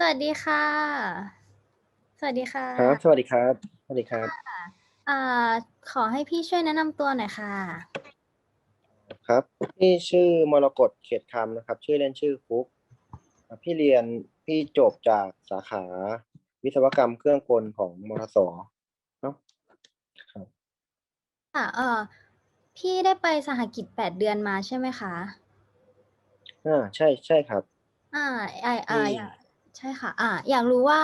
สวัสดีค่ะ สวัสดีค่ครับะสวัสดีครับ สวัสดีครับ อ่าขอให้พี่ช่วยแนะนำตัวหน่อยค่ะ ครับ พี่ชื่อมรกตเขตคำนะครับ ชื่อเล่นชื่อฟุกอ่าพี่เรียนพี่จบจากสาขาวิศวกรรมเครื่องกลของมทสเนาะครับค่ะเอ่อพี่ได้ไปสหกิจแปดเดือนมาใช่ไหมคะ อ่า ใช่ ใช่ครับ อ่าไออ่าพี่อยาก ใช่ค่ะ อ่า อยากรู้ว่า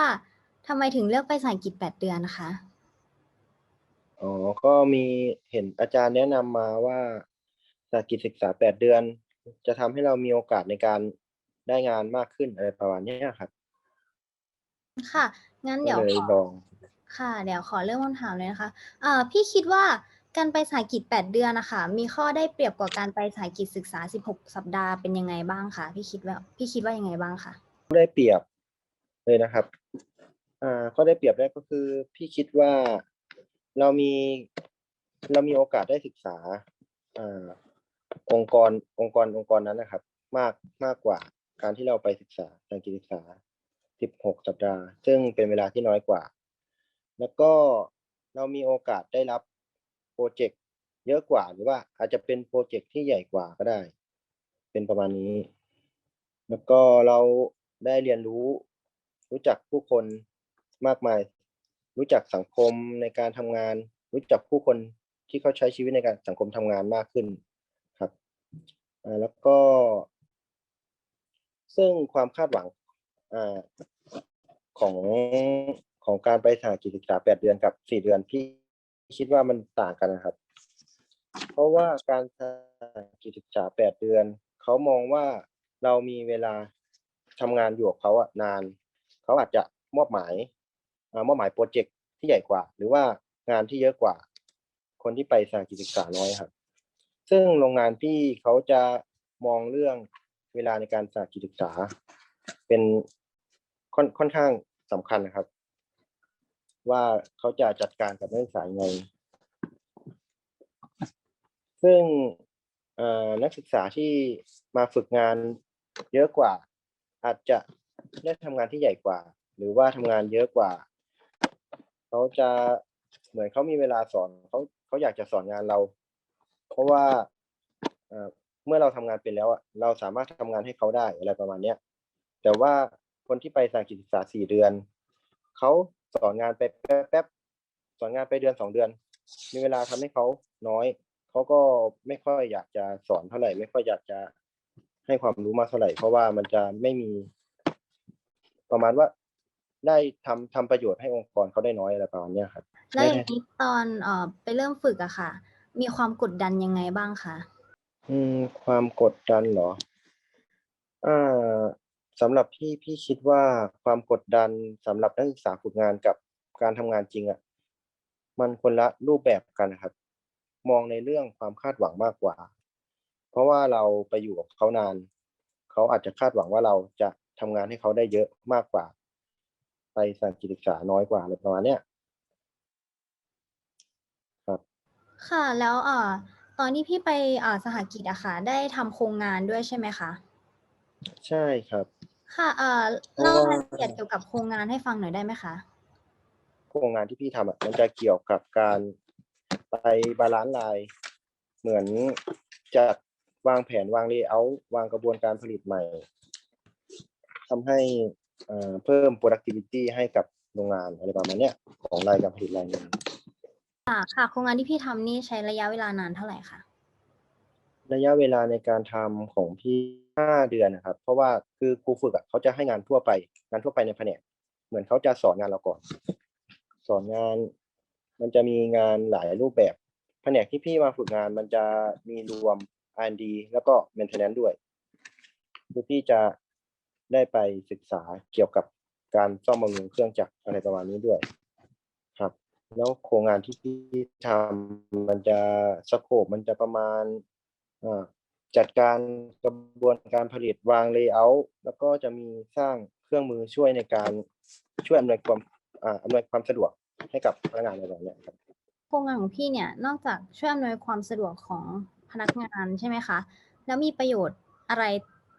ทำไมถึงเลือกไปสหกิจแปดเดือนนะคะ อ๋อ ก็มีเห็นอาจารย์แนะนำมาว่าสากิจศึกษาแปดเดือน จะทำให้เรามีโอกาสในการได้งานมากขึ้นอะไรประมาณเนี้ยครับ ค่ะ งั้นก็เดี๋ยวเลยขอ ลอง ค่ะ เดี๋ยวขอเริ่มคำถามเลยนะคะอ่าพี่คิดว่าการไปสหกิจแปดเดือนนะคะมีข้อได้เปรียบกว่าการไปสหกิจศึกษาสิบหกสัปดาห์เป็นยังไงบ้างคะพี่คิดว่าพี่คิดว่ายังไงบ้างคะได้เปรียบ เลยนะครับอ่าก็ได้เปรียบแรกก็คือ พี่คิดว่าเรามีเรามีโอกาสได้ศึกษาอ่าองค์กรองค์กรองค์กรนั้นนะครับ มากมากกว่าการที่เราไปศึกษาทางการศึกษา 16 สัปดาห์ ซึ่งเป็นเวลาที่น้อยกว่า แล้วก็เรามีโอกาสได้รับโปรเจกต์เยอะกว่าหรือว่าอาจจะเป็นโปรเจกต์ที่ใหญ่กว่าก็ได้ เป็นประมาณนี้ แล้วก็เราได้เรียนรู้ รู้จักผู้คนมากมาย รู้จักสังคมในการทำงาน รู้จักผู้คนที่เขาใช้ชีวิตในการสังคมทำงานมากขึ้นครับแล้วก็ ซึ่งความคาดหวังอของของการไปสถานกิจศึกษาแปดเดือนกับสี่เดือนพี่คิดว่ามันต่างกันนะครับ เพราะว่าการสถานกิจศึกษาแปดเดือน เขามองว่าเรามีเวลาทำงานอยู่กับเขาอะนาน เขาอาจจะมอบหมายมอบหมายโปรเจกต์ที่ใหญ่กว่า หรือว่างานที่เยอะกว่า คนที่ไปสานกิจศึกษาน้อยครับ ซึ่งโรงงานพี่เขาจะมองเรื่องเวลาในการสานกิจศึกษา เป็นค่อนค่อนข้างสำคัญนะครับ ว่าเขาจะจัดการกับนักศึกษายังไงซึ่งนักศึกษาที่มาฝึกงานเยอะกว่า อาจจะ ได้ทำงานที่ใหญ่กว่า หรือว่าทำงานเยอะกว่าเขาจะเหมือนเขามีเวลาสอนเขาเขาอยากจะสอนงานเรา เพราะว่าเมื่อเราทำงานเป็นแล้วอะเราสามารถทำงานให้เขาได้อะไรประมาณเนี้ยแต่ว่าคนที่ไปสถากิจศึกษาสี่เดือนเขาสอนงานไปแป๊บๆสอนงานไปเดือนสองเดือน มีเวลาทำให้เขาน้อยเขาก็ไม่ค่อยอยากจะสอนเท่าไหร่ ไม่ค่อยอยากจะให้ความรู้มากเท่าไหร่ เพราะว่ามันจะไม่มี ประมาณว่าได้ทำทำประโยชน์ให้องค์กรเขาได้น้อยอะไรประมาณเนี้ยครับแล้วอย่างไม่ได้นี้ตอนเอ่อไปเริ่มฝึกอะค่ะ มีความกดดันยังไงบ้างคะอืม ความกดดันเหรออ่าสำหรับพี่พี่คิดว่าความกดดันสำหรับนักศึกษาฝึกงานกับการทำงานจริงอะมันคนละรูปแบบกันนะครับ มองในเรื่องความคาดหวังมากกว่า เพราะว่าเราไปอยู่กับเขานาน เขาอาจจะคาดหวังว่าเราจะ ทำงานให้เขาได้เยอะมากกว่า ไปสถานศึกษาน้อยกว่าอะไรประมาณเนี้ยครับ ค่ะแล้วเอ่อตอนที่พี่ไปเอ่อสหกิจอะค่ะ ได้ทำโครงงานด้วยใช่ไหมคะใช่ครับ ค่ะเอ่อเพราะเล่าว่ารายละเอียดเกี่ยวกับโครงงานให้ฟังหน่อยได้ไหมคะโครงงานที่พี่ทำอะมันจะเกี่ยวกับการไปบาลานซ์ไลน์เหมือนจัดวางแผนวางเลเยอร์วางกระบวนการผลิตใหม่ ทำให้เอ่อเพิ่ม productivity ให้กับโรงงานอะไรประมาณเนี้ยของรายการผลิตรายหนึ่งค่ะค่ะโครงงานที่พี่ทำนี่ใช้ระยะเวลานานเท่าไหร่คะระยะเวลาในการทำของพี่ห้าเดือนนะครับ เพราะว่าคือครูฝึกอะเขาจะให้งานทั่วไป งานทั่วไปในแผนก เหมือนเขาจะสอนงานเราก่อน สอนงานมันจะมีงานหลายรูปแบบ แผนกที่พี่มาฝึกงานมันจะมีรวม R&D แล้วก็ maintenance ด้วยคือพี่จะ ได้ไปศึกษาเกี่ยวกับการซ่อมบำรุงเครื่องจักรอะไรประมาณนี้ด้วย ครับ แล้วโครงงานที่พี่ทำมันจะสโคปมันจะประมาณจัดการกระบวนการผลิตวางเลเยอร์แล้วก็จะมีสร้างเครื่องมือช่วยในการช่วยอำนวยความอำนวยความสะดวกให้กับพนักงานอะไรแบบเนี้ยครับโครงงานของพี่เนี่ยนอกจากช่วยอำนวยความสะดวกของพนักงานใช่ไหมคะ แล้วมีประโยชน์อะไร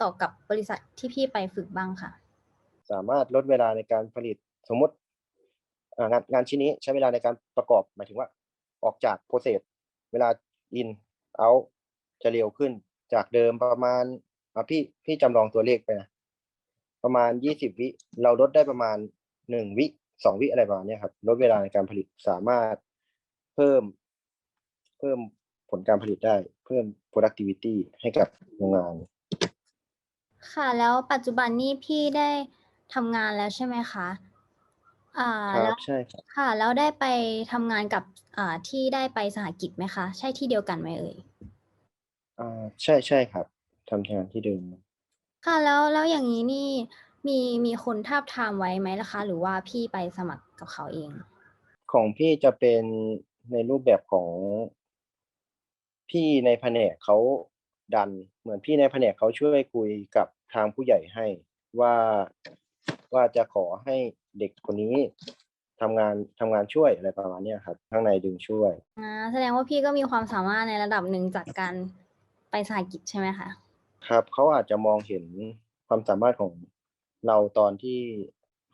ต่อกับบริษัทที่พี่ไปฝึกบ้างคะสามารถลดเวลาในการผลิตสมมติงานงานชิ้นนี้ใช้เวลาในการประกอบหมายถึงว่า ออกจากโปรเซสเวลาอินเอาจะเร็วขึ้นจากเดิมประมาณพี่พี่จำลองตัวเลขไปนะประมาณยี่สิบวิเราลดได้ประมาณหนึ่งวิสองวิอะไรประมาณนี้ครับลดเวลาในการผลิตสามารถเพิ่ม เพิ่มผลการผลิตได้ เพิ่ม productivity ให้กับโรงงาน ค่ะ แล้วปัจจุบันนี้พี่ได้ทำงานแล้วใช่ไหมคะ อ่าครัแล้บวใช่ครับ ค่ะ แล้วได้ไปทำงานกับอ่าที่ได้ไปสหกิจไหมคะ ใช่ที่เดียวกันไหมเอ่ย อ่าใช่ใช่ครับทำงานที่เดิม ค่ะ แล้วแล้วอย่างนี้นี่มีมีคนทาบทามไว้ไหมล่ะคะ หรือว่าพี่ไปสมัครกับเขาเอง ของพี่จะเป็นในรูปแบบของพี่ในแผนกเขา ดัน เหมือนพี่ในแผนกเขาช่วยคุยกับทางผู้ใหญ่ให้ว่าว่าจะขอให้เด็กคนนี้ทำงานทำงานช่วยอะไรประมาณเนี้ยครับข้างในดึงช่วยอ่าแสดงว่าพี่ก็มีความสามารถในระดับหนึ่งจากการไปสหกิจใช่ไหมคะครับเขาอาจจะมองเห็นความสามารถของเราตอนที่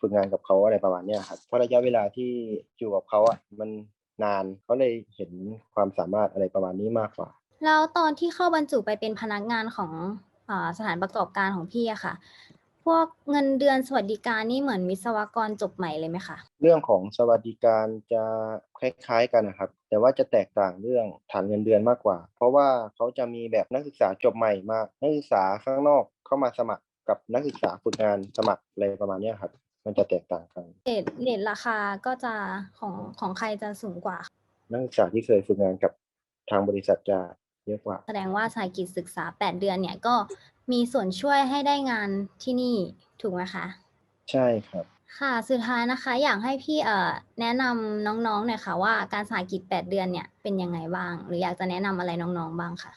ฝึกงานกับเขาอะไรประมาณเนี้ยครับเพราะระยะเวลาที่อยู่กับเขาอะมันนานเขาเลยเห็นความสามารถอะไรประมาณนี้มากกว่า แล้วตอนที่เข้าบรรจุไปเป็นพนักงานของอาสถานประกอบการของพี่อะค่ะ พวกเงินเดือนสวัสดิการนี่เหมือนวิศวกรจบใหม่เลยไหมคะ เรื่องของสวัสดิการจะคล้ายๆกันนะครับ แต่ว่าจะแตกต่างเรื่องฐานเงินเดือนมากกว่า เพราะว่าเขาจะมีแบบนักศึกษาจบใหม่มา นักศึกษาข้างนอกเข้ามาสมัครกับนักศึกษาฝึกงานสมัครอะไรประมาณเนี้ยครับ มันจะแตกต่างกันเรทเรทราคาก็จะของของใครจะสูงกว่า นักศึกษาที่เคยฝึกงานกับทางบริษัทจะ เยอะกว่า แสดงว่าสายกิจศึกษา 8 เดือนเนี่ยก็มีส่วนช่วยให้ได้งานที่นี่ถูกไหมคะ ใช่ครับ ค่ะสุดท้ายนะคะ อยากให้พี่เอ่อแนะนำน้องๆหน่อยค่ะว่าการสายกิจ8 เดือนเนี่ยเป็นยังไงบ้าง หรืออยากจะแนะนำอะไรน้องๆบ้างค่ะ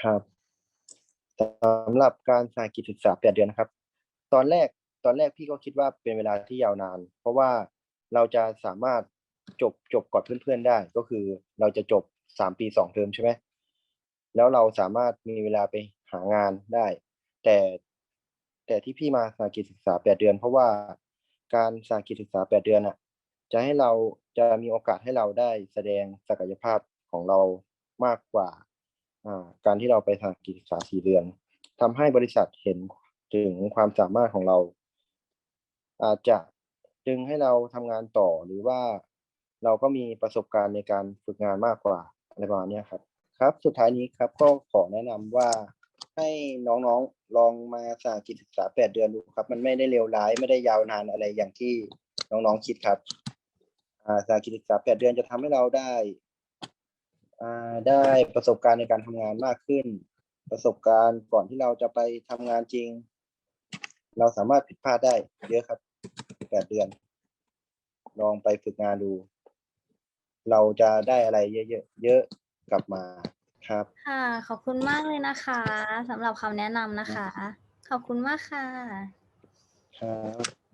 ครับสำหรับการสายกิจศึกษาแปดเดือนนะครับ ตอนแรกตอนแรกพี่ก็คิดว่าเป็นเวลาที่ยาวนาน เพราะว่าเราจะสามารถจบจบก่อนเพื่อนๆได้ ก็คือเราจะจบ สามปีสองเทอมใช่ไหมแล้วเราสามารถมีเวลาไปหางานได้ แต่แต่ที่พี่มาสากิจศึกษาแปดเดือน เพราะว่าการสากิจศึกษาแปดเดือนอะ จะให้เราจะมีโอกาสให้เราได้แสดงศักยภาพของเรามากกว่าการที่เราไปทากิจศึกษาสี่เดือนทำให้บริษัทเห็นถึงความสามารถของเรา อาจจะดึงให้เราทำงานต่อหรือว่าเราก็มีประสบการณ์ในการฝึกงานมากกว่า อะไรประมาณนี้ครับครับ สุดท้ายนี้ครับก็ขอแนะนำว่าให้น้องๆลองมาสากิจศึกษาแปดเดือนดูครับ มันไม่ได้เลวร้ายไม่ได้ยาวนานอะไรอย่างที่น้องๆคิดครับอ่าสากิจศึกษาแปดเดือนจะทำให้เราได้อ่าได้ประสบการณ์ในการทำงานมากขึ้น ประสบการณ์ก่อนที่เราจะไปทำงานจริง เราสามารถผิดพลาดได้เยอะครับแปดเดือน ลองไปฝึกงานดู เราจะได้อะไรเยอะๆเยอะกลับมาครับ ค่ะ ขอบคุณมากเลยนะคะสำหรับคำแนะนำนะคะ ขอบคุณมากค่ะครับ